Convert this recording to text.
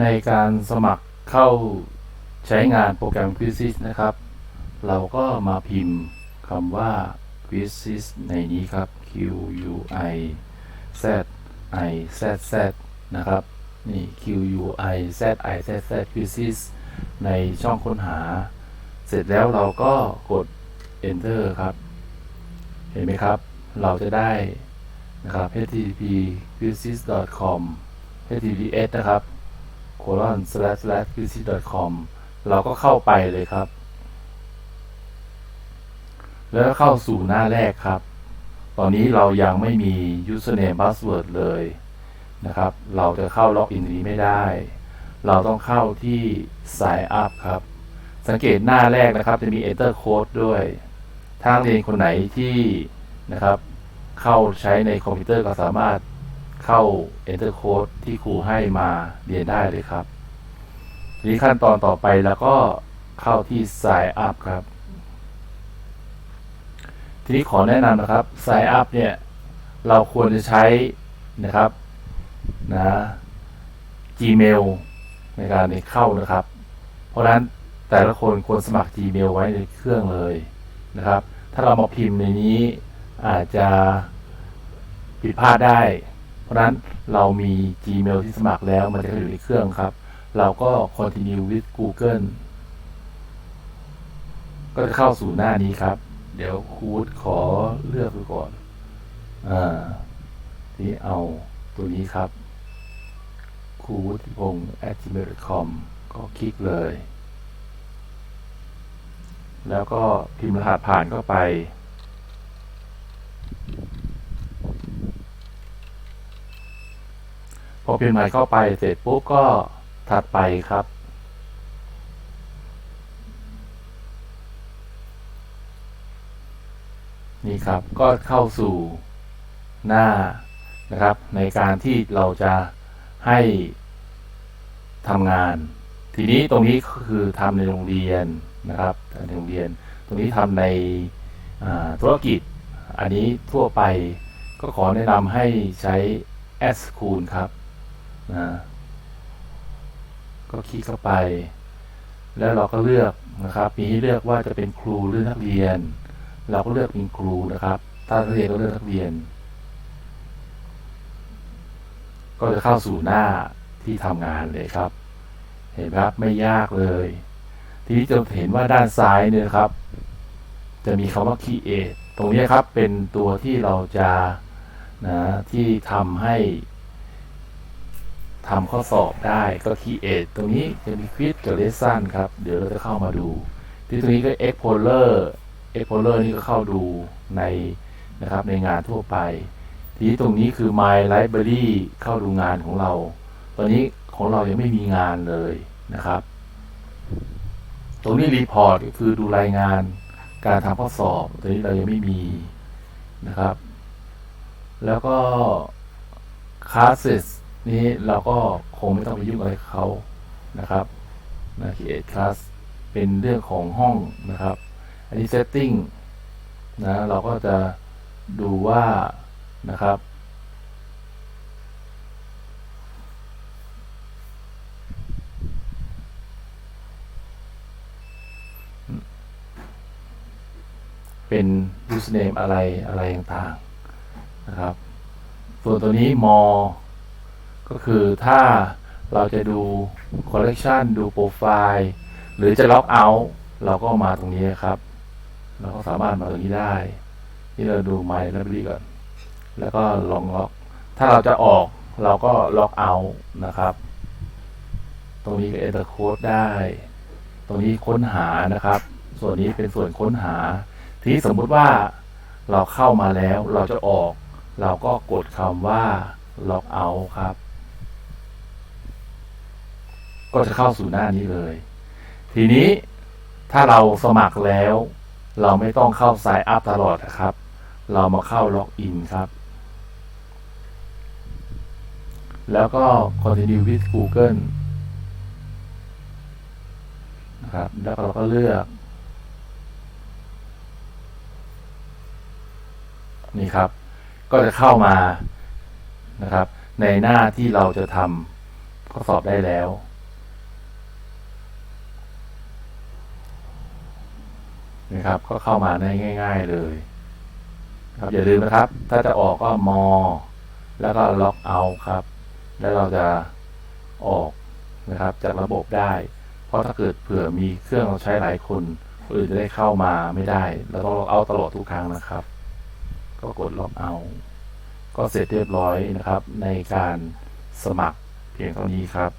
ในการสมัครเข้าใช้งานโปรแกรม Quizzes นะครับ เราก็มาพิมพ์คำว่า Quizzes ในนี้ครับ Q U I Z I Z Z นะครับ นี่ Q U I Z I Z Z Quizzes ในช่องค้นหา เสร็จแล้วเราก็กด Enter ครับ เห็นไหมครับ เราจะได้นะครับ http quizzes com https นะครับ colon slash slash quizzes com เราก็เข้าไปเลยครับ แล้วเข้าสู่หน้าแรกครับ ตอนนี้เรายังไม่มี username password เลยนะครับ เราจะเข้าล็อกอินนี้ไม่ได้ เราต้องเข้าที่ sign up ครับ สังเกตหน้าแรกนะครับจะมี enter code ด้วย ถ้าเรียนคนไหนที่นะครับ เข้าใช้ในคอมพิวเตอร์ก็สามารถ เข้า enter code ที่ครูให้มาเรียนได้เลยครับทีนี้ขั้นตอนต่อไปแล้วก็เข้าที่ sign up ครับ ทีนี้ขอแนะนำนะครับ sign up เนี่ย เราควรจะใช้นะครับนะ Gmail ในการเข้านะครับ เพราะฉะนั้นแต่ละคนควรสมัคร Gmail ไว้ในเครื่องเลยนะครับ ถ้าเรามาพิมพ์ในนี้อาจจะผิดพลาดได้ เพราะนั้นเรามี Gmail ที่สมัครแล้วมันจะอยู่ในเครื่องครับ เราก็ continue with Google ก็จะเข้าสู่หน้านี้ครับ เดี๋ยวครูขอเลือกดูก่อน อ่า ที่เอาตัวนี้ครับครูวุฒิพงศ์ at gmail.com ก็คลิกเลย แล้วก็พิมพ์รหัสผ่านเข้าไป พอพิมพ์รหัสเข้าไปเสร็จปุ๊บก็ถัดไปครับ นี่ครับก็เข้าสู่หน้านะครับ ในการที่เราจะให้ทำงาน ทีนี้ตรงนี้ก็คือทำในโรงเรียนนะครับในโรงเรียน ตรงนี้ทำในธุรกิจ อันนี้ทั่วไปก็ขอแนะนำให้ใช้ s c o o l ครับ นะก็คลิกเข้าไป แล้วเราก็เลือกนะครับมีให้เลือกว่าจะเป็นครูหรือนักเรียน เราก็เลือกเป็นครูนะครับ ถ้านักเรียนก็เลือกนักเรียน ก็จะเข้าสู่หน้าที่ทำงานเลยครับ เห็นไหมครับไม่ยากเลย ทีนี้จะเห็นว่าด้านซ้ายเนี่ยครับ จะมีคำว่า create ตรงนี้ครับเป็นตัวที่เราจะนะที่ทำให้ ทำข้อสอบได้ก็ create ตรงนี้จะมี quiz กับ lesson ครับ เดี๋ยวเราจะเข้ามาดู ที่ตรงนี้ก็ explorer explorer นี่ก็เข้าดูในนะครับในงานทั่วไป ทีนี้ตรงนี้คือ my library เข้าดูงานของเรา ตอนนี้ของเรายังไม่มีงานเลยนะครับ ตรงนี้ report ก็คือดูรายงานการทำข้อสอบตอนนี้เรายังไม่มีนะครับ แล้วก็ classes นี้เราก็คงไม่ต้องไปยุ่งอะไรเขานะครับนะ create class เป็นเรื่องของห้องนะครับ อันนี้ setting นะเราก็จะดูว่านะครับ เป็น username อะไรอะไรต่างๆนะครับ ส่วนตัวนี้ more ก็คือถ้าเราจะดู collection ดู profile หรือจะ log out เราก็มาตรงนี้ครับ เราก็สามารถมาตรงนี้ได้ที่เราดู my library ก่อน แล้วก็ลองล็อก ถ้าเราจะออกเราก็ล็อกเอาท์นะครับ ตรงนี้ก็ enter code ได้ ตรงนี้ค้นหานะครับ ส่วนนี้เป็นส่วนค้นหา ทีนี้สมมุติว่าเราเข้ามาแล้วเราจะออก เราก็กดคำว่า log out ครับ ก็จะเข้าสู่หน้านี้เลย ทีนี้ถ้าเราสมัครแล้ว เราไม่ต้องเข้า sign up ตลอดนะครับ เรามาเข้า log in ครับ แล้วก็ continue with Google นะครับแล้วเราก็เลือก นี่ครับ ก็จะเข้ามานะครับ ในหน้าที่เราจะทำก็สอบได้แล้ว นะครับ ก็เข้ามาได้ง่าย ๆเลยครับอย่าลืมนะครับ ถ้าจะออกก็มอ แล้วก็ล็อกเอาครับ แล้วเราจะออกนะครับ จากระบบได้ เพราะถ้าเกิดเผื่อมีเครื่องเราใช้หลายคนคนอื่นจะได้เข้ามาไม่ได้ เราต้องล็อกเอาตลอดทุกครั้งนะครับ ก็กดล็อกเอา ก็เสร็จเรียบร้อยนะครับ ในการสมัครเพียงเท่านี้ครับ